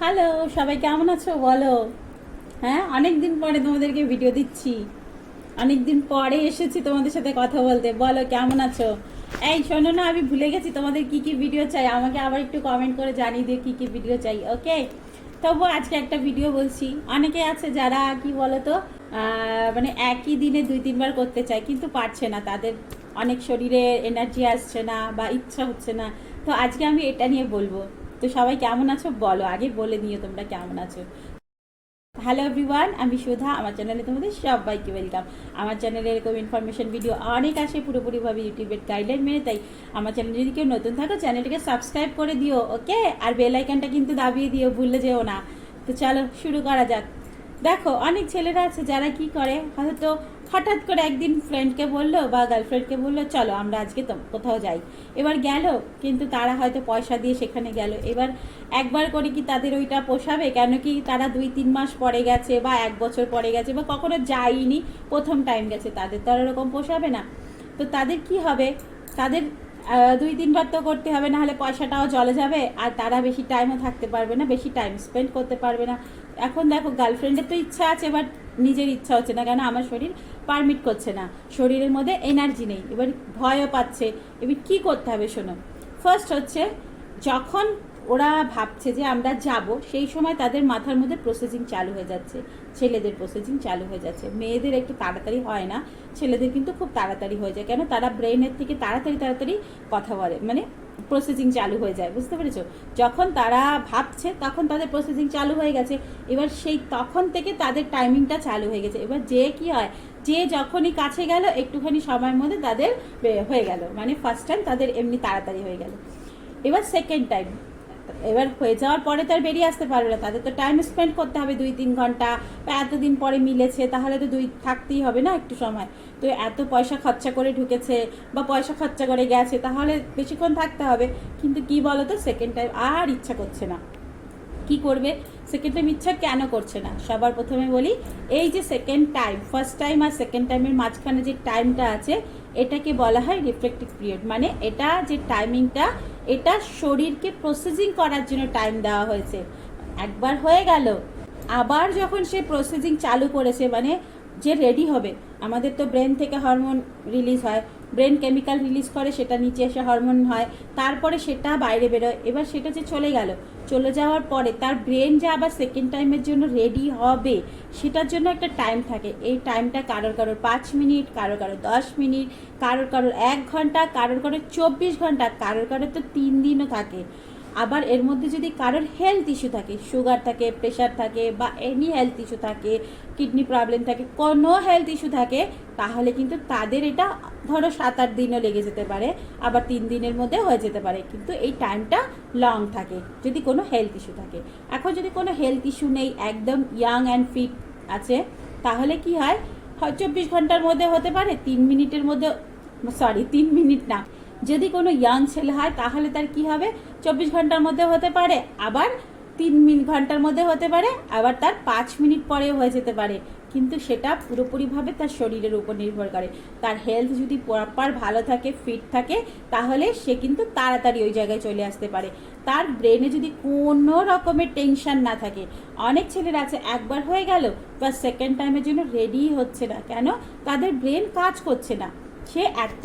Hello সবাই কেমন আছো? বলো। হ্যাঁ অনেক দিন পরে তোমাদেরকে ভিডিও দিচ্ছি। অনেক দিন পরে এসেছি তোমাদের সাথে কথা বলতে। বলো কেমন আছো? এই শোনো না আমি ভুলে গেছি তোমাদের কি কি ভিডিও চাই। আমাকে আবার একটু কমেন্ট করে জানিয়ে দিও কি কি ভিডিও চাই ওকে তবু আজকে একটা ভিডিও বলছি। অনেকে আছে যারা কি বলতো আহ, মানে একই দিনে দুই তিনবার করতে চায় কিন্তু পারছে না। তাদের অনেক শরীরে এনার্জি আসছে না বা ইচ্ছা হচ্ছে না। তো আজকে আমি এটা নিয়ে বলব। তো সবাই কেমন আছো? বলো, আগে বলে নিও তোমরা কেমন আছো। হ্যালো এভরিওয়ান আমি সুধা, আমার চ্যানেলে তোমাদের সবাইকে ওয়েলকাম আমার চ্যানেলে এরকম ইনফরমেশন ভিডিও অনেক আসে, পুরোপুরিভাবে ইউটিউবের গাইডলাইন মেনে, তাই আমার চ্যানেল যদি কেউ নতুন থাকো চ্যানেলটাকে সাবস্ক্রাইব করে দিও ওকে আর বেল আইকনটা কিন্তু দাবিয়ে দিও, ভুলে যেও না। তো চলো, শুরু করা যাক। দেখো, অনেক ছেলেরা আছে যারা কি করে? হয়তো হঠাৎ করে একদিন ফ্রেন্ডকে বলল বা গার্লফ্রেন্ডকে বলল, চলো, আমরা আজকে তো কোথাও যাই। এবার গেল, কিন্তু তারা হয়তো পয়সা দিয়ে সেখানে গেল। এবার একবার করে কি তাদের ওইটা পোষাবে? কেন কি তারা দুই, তিন মাস পরে গেছে বা এক বছর পরে গেছে বা কখনো যায়নি, প্রথম টাইম গেছে, তাদের তো আর ওরকম পোষাবে না। তো তাদের কি হবে? তাদের দুই তিনবার তো করতে হবে, নাহলে পয়সাটাও জলে যাবে, আর তারা বেশি টাইমও থাকতে পারবে না, বেশি টাইম স্পেন্ড করতে পারবে না। এখন দেখো গার্লফ্রেন্ডের তো ইচ্ছা আছে বাট নিজের ইচ্ছা হচ্ছে না, কেন আমার শরীর পারমিট করছে না। শরীরের মধ্যে এনার্জি নেই, এবার ভয়ও পাচ্ছে। এবার কি করতে হবে, শোনো। ফার্স্ট হচ্ছে, যখন ওরা ভাবছে যে আমরা যাব। সেই সময় তাদের মাথার মধ্যে প্রসেসিং চালু হয়ে যাচ্ছে। ছেলেদের প্রসেসিং চালু হয়ে যাচ্ছে। মেয়েদের একটু তাড়াতাড়ি হয় না। ছেলেদের কিন্তু খুব তাড়াতাড়ি হয়ে যায়। কেন? তারা ব্রেনের থেকে তাড়াতাড়ি তাড়াতাড়ি কথা বলে। মানে প্রসেসিং চালু হয়ে যায়। বুঝতে পেরেছ? যখন তারা ভাবছে, তখন তাদের প্রসেসিং চালু হয়ে গেছে। এবার সেই তখন থেকে তাদের টাইমিংটা চালু হয়ে গেছে। এবার যে কি হয়? যে যখনই কাছে গেল, একটুখানি সময়ের মধ্যে তাদের হয়ে গেল। মানে ফার্স্ট টাইম তাদের এমনি তাড়াতাড়ি হয়ে গেল। এবার সেকেন্ড টাইম এবার হয়ে যাওয়ার পরে তো আর বেরিয়ে আসতে পারবে না। তাদের তো টাইম স্পেন্ড করতে হবে দুই তিন ঘণ্টা। বা এতদিন পরে মিলেছে, তাহলে তো দুই থাকতেই হবে না একটু সময়। তো এত পয়সা খরচা করে ঢুকেছে বা পয়সা খরচা করে গেছে, তাহলে বেশিক্ষণ থাকতে হবে। কিন্তু কি বলো তো সেকেন্ড টাইম আর ইচ্ছা করছে না। কি করবে? সেকেন্ড টাইম ইচ্ছা কেন করছে না? সবার প্রথমে বলি, এই যে সেকেন্ড টাইম ফার্স্ট টাইম আর সেকেন্ড টাইমের মাঝখানে যে টাইমটা আছে, এটাকে বলা হয় রিফ্লেক্টিভ পিরিয়ড মানে এটা যে টাইমিংটা এটা শরীরকে প্রসেসিং করার জন্য টাইম দেওয়া হয়েছে। একবার হয়ে গেল, আবার যখন সে প্রসেসিং চালু করেছে মানে যে রেডি হবে, আমাদের তো ব্রেন থেকে হরমোন রিলিজ হয় ব্রেন কেমিক্যাল রিলিজ করে, সেটা নিচে এসে হরমোন হয়, তারপরে সেটা বাইরে বেরোয়। এবার সেটা যে চলে গেল, চলে যাওয়ার পরে তার ব্রেন যে আবার সেকেন্ড টাইমের জন্য রেডি হবে, সেটার জন্য একটা টাইম থাকে। এই টাইমটা কারোর কারোর পাঁচ মিনিট, কারোর কারোর দশ মিনিট, কারোর কারোর এক ঘণ্টা, কারোর কারোর চব্বিশ ঘণ্টা, কারোর কারোর তো তিন দিনও থাকে। আবার এর মধ্যে যদি কারোর হেলথ ইস্যু থাকে সুগার থাকে প্রেশার থাকে বা এনি হেলথ ইস্যু থাকে কিডনি প্রবলেম থাকে, কোনো হেলথ ইস্যু থাকে, তাহলে কিন্তু তাদের এটা ধরো সাত আট দিনও লেগে যেতে পারে, আবার তিন দিনের মধ্যে হয়ে যেতে পারে। কিন্তু এই টাইমটা লং থাকে, যদি কোনো হেলথ ইস্যু থাকে। এখন যদি কোনো হেলথ ইস্যু নেই, একদম ইয়াং অ্যান্ড ফিট আছে, তাহলে কি হয়? চব্বিশ ঘণ্টার মধ্যে হতে পারে, তিন মিনিটের মধ্যে সরি তিন মিনিট না। যদি কোনো ইয়াং ছেলে হয়, তাহলে তার কি হবে? চব্বিশ ঘণ্টার মধ্যে হতে পারে। আবার তিন মিনিট, ঘণ্টার মধ্যে হতে পারে, আবার তার পাঁচ মিনিট পরেও হয়ে যেতে পারে। কিন্তু সেটা পুরোপুরিভাবে তার শরীরের উপর নির্ভর করে। তার হেলথ যদি প্রপার ভালো থাকে ফিট থাকে, তাহলে সে কিন্তু তাড়াতাড়ি ওই জায়গায় চলে আসতে পারে। তার ব্রেনে যদি কোনো রকমের টেনশন না থাকে, অনেক ছেলেরা আছে, একবার হয়ে গেল বা সেকেন্ড টাইমের জন্য রেডি হচ্ছে না। কেন? তাদের ব্রেন কাজ করছে না। সে এত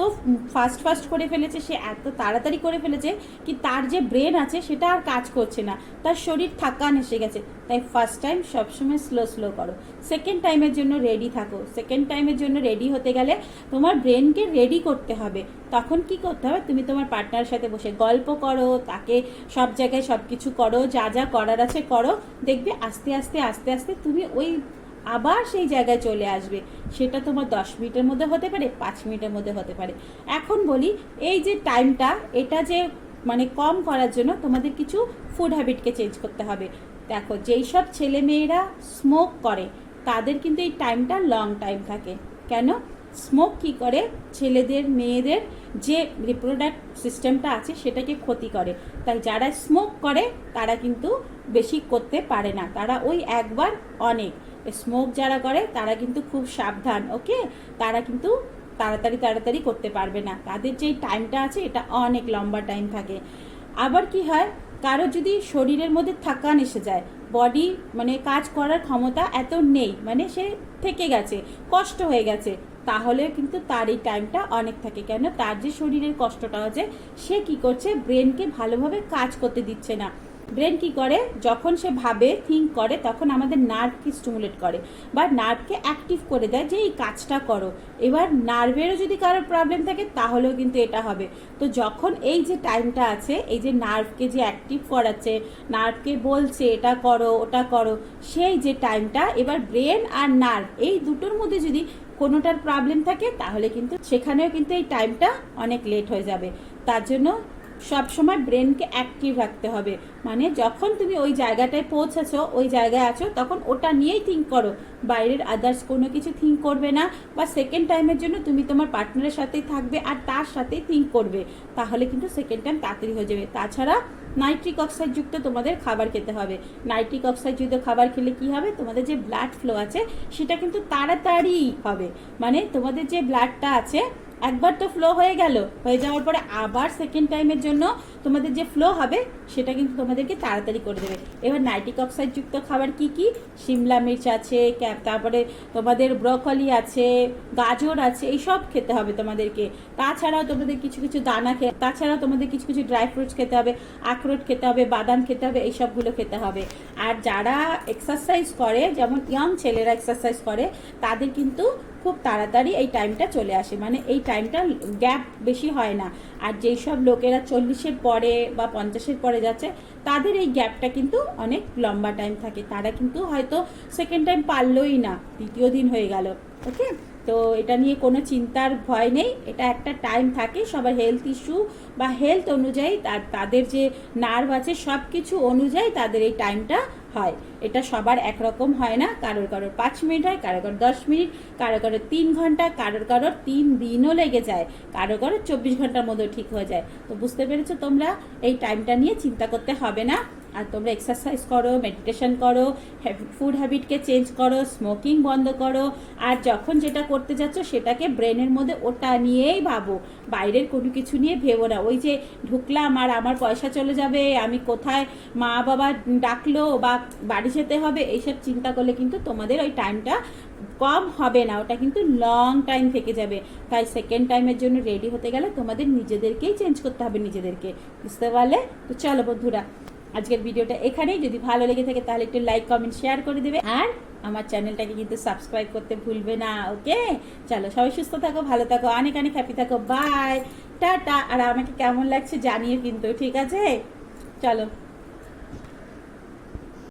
ফাস্ট ফাস্ট করে ফেলেছে, সে এত তাড়াতাড়ি করে ফেলেছে কি তার যে ব্রেন আছে সেটা আর কাজ করছে না। তার শরীর থাকান এসে গেছে। তাই ফার্স্ট টাইম সবসময় স্লো স্লো করো। সেকেন্ড টাইমের জন্য রেডি থাকো। সেকেন্ড টাইমের জন্য রেডি হতে গেলে তোমার ব্রেনকে রেডি করতে হবে। তখন কি করতে হবে? তুমি তোমার পার্টনারের সাথে বসে গল্প করো, তাকে সব জায়গায় সব কিছু করো, যা যা করার আছে করো। দেখবে আস্তে আস্তে আস্তে আস্তে তুমি ওই আবার সেই জায়গায় চলে আসবে। সেটা তোমার দশ মিনিটের মধ্যে হতে পারে, পাঁচ মিনিটের মধ্যে হতে পারে। এখন বলি, এই যে টাইমটা এটা যে মানে কম করার জন্য তোমাদের কিছু ফুড হ্যাবিটকে চেঞ্জ করতে হবে। দেখো, যেই সব ছেলেমেয়েরা স্মোক করে, তাদের কিন্তু এই টাইমটা লং টাইম থাকে। কেন? স্মোক কি করে? ছেলেদের, মেয়েদের যে রিপ্রোডাক্ট সিস্টেমটা আছে সেটাকে ক্ষতি করে। তাই যারা স্মোক করে, তারা কিন্তু বেশি করতে পারে না। তারা ওই একবার অনেক। স্মোক যারা করে, তারা কিন্তু খুব সাবধান ওকে তারা কিন্তু তাড়াতাড়ি তাড়াতাড়ি করতে পারবে না। তাদের যেই টাইমটা আছে, এটা অনেক লম্বা টাইম থাকে। আবার কি হয়? কারও যদি শরীরের মধ্যে থাকান এসে যায় বডি মানে কাজ করার ক্ষমতা এত নেই মানে সে থেকে গেছে, কষ্ট হয়ে গেছে তাহলে কিন্তু তার এই টাইমটা অনেক থাকে। কেন তার যে শরীরের কষ্টটা হচ্ছে সে কি করছে ব্রেনকে ভালোভাবে কাজ করতে দিচ্ছে না। ব্রেন কি করে? যখন সে ভাবে থিঙ্ক করে, তখন আমাদের নার্ভকে স্টিমুলেট করে বা নার্ভকে অ্যাক্টিভ করে দেয় যে, এই কাজটা করো। এবার নার্ভেরও যদি কারোর প্রবলেম থাকে, তাহলেও কিন্তু এটা হবে। তো যখন এই যে টাইমটা আছে, এই যে নার্ভকে যে অ্যাক্টিভ করাচ্ছে নার্ভকে বলছে, এটা করো, ওটা করো, সেই যে টাইমটা এবার ব্রেন আর নার্ভ এই দুটোর মধ্যে যদি কোনোটার প্রবলেম থাকে, তাহলে কিন্তু সেখানেও কিন্তু এই টাইমটা অনেক লেট হয়ে যাবে। তার জন্য সব সময় ব্রেনকে অ্যাক্টিভ রাখতে হবে। মানে যখন তুমি ওই জায়গাটায় পৌঁছেছো, ওই জায়গায় আছো, তখন ওটা নিয়েই থিঙ্ক করো। বাইরের আদার্স কোনো কিছু থিঙ্ক করবে না বা সেকেন্ড টাইমের জন্য তুমি তোমার পার্টনারের সাথেই থাকবে আর তার সাথেই থিঙ্ক করবে। তাহলে কিন্তু সেকেন্ড টাইম তাড়াতাড়ি হয়ে যাবে। তাছাড়া নাইট্রিক অক্সাইড যুক্ত তোমাদের খাবার খেতে হবে। নাইট্রিক অক্সাইড যুক্ত খাবার খেলে কি হবে? তোমাদের যে ব্লাড ফ্লো আছে, সেটা কিন্তু তাড়াতাড়ি হবে। মানে তোমাদের যে ব্লাডটা আছে একবার তো ফ্লো হয়ে গেল। হয়ে যাওয়ার পরে আবার সেকেন্ড টাইমের জন্য তোমাদের যে ফ্লো হবে, সেটা কিন্তু তোমাদেরকে তাড়াতাড়ি করে দেবে। এবার নাইট্রিক অক্সাইড যুক্ত খাবার কি কি? শিমলা মির্চ আছে তারপরে তোমাদের ব্রকলি আছে, গাজর আছে এইসব খেতে হবে তোমাদেরকে। তাছাড়াও তোমাদের কিছু কিছু দানা খেয়ে তাছাড়াও তোমাদের কিছু কিছু ড্রাই ফ্রুটস খেতে হবে, আখরোট খেতে হবে, বাদাম খেতে হবে এইসবগুলো খেতে হবে। আর যারা এক্সারসাইজ করে, যেমন ইয়াং ছেলেরা এক্সারসাইজ করে, তাদের কিন্তু খুব তাড়াতাড়ি এই টাইমটা চলে আসে। মানে এই টাইমটা গ্যাপ বেশি হয় না। আর যেই সব লোকেরা চল্লিশের পরে বা পঞ্চাশের পরে যাচ্ছে, তাদের এই গ্যাপটা কিন্তু অনেক লম্বা টাইম থাকে। তারা কিন্তু হয়তো সেকেন্ড টাইম পারলই না। দ্বিতীয় দিন হয়ে গেল। ওকে তো এটা নিয়ে কোনো চিন্তার ভয় নেই। এটা একটা টাইম থাকে। সবার হেলথ ইস্যু বা হেলথ অনুযায়ী তাদের যে নার্ভ আছে সব কিছু অনুযায়ী তাদের এই টাইমটা হয়। এটা সবার একরকম হয় না। কারোর কারোর পাঁচ মিনিট হয় কারও কারোর দশ মিনিট কারও কারোর তিন ঘণ্টা, কারোর কারোর তিন দিনও লেগে যায়। কারও কারোর চব্বিশ ঘণ্টার মধ্যেও ঠিক হয়ে যায়। তো বুঝতে পেরেছ তোমরা? এই টাইমটা নিয়ে চিন্তা করতে হবে না। আর তোমরা এক্সারসাইজ করো মেডিটেশন করো ফুড হ্যাবিটকে চেঞ্জ করো স্মোকিং বন্ধ করো, আর যখন যেটা করতে যাচ্ছ সেটাকে ব্রেনের মধ্যে ওটা নিয়েই ভাবো। বাইরের কোনো কিছু নিয়ে ভেবো না। ওই যে ঢুকলাম আর আমার পয়সা চলে যাবে, আমি কোথায় মা বাবা ডাকলো বা বাড়ি যেতে হবে, এইসব চিন্তা করলে কিন্তু তোমাদের ওই টাইমটা কম হবে না। ওটা কিন্তু লং টাইম থেকে যাবে। তাই সেকেন্ড টাইমের জন্য রেডি হতে গেলে তোমাদের নিজেদেরকেই চেঞ্জ করতে হবে নিজেদেরকে। বুঝতে পারলে? তো চলো বন্ধুরা আজকের ভিডিওটা এখানেই। যদি ভালো লেগে থাকে তাহলে একটু লাইক কমেন্ট শেয়ার করে দেবে। আর আমার চ্যানেলটাকে কিন্তু সাবস্ক্রাইব করতে ভুলবে না, ওকে? চলো, সবাই সুস্থ থাকো, ভালো থাকো, অনেক অনেক হ্যাপি থাকো। By tata! আর আমাকে কেমন লাগছে জানিয়ে কিন্তু, ঠিক আছে? চলো।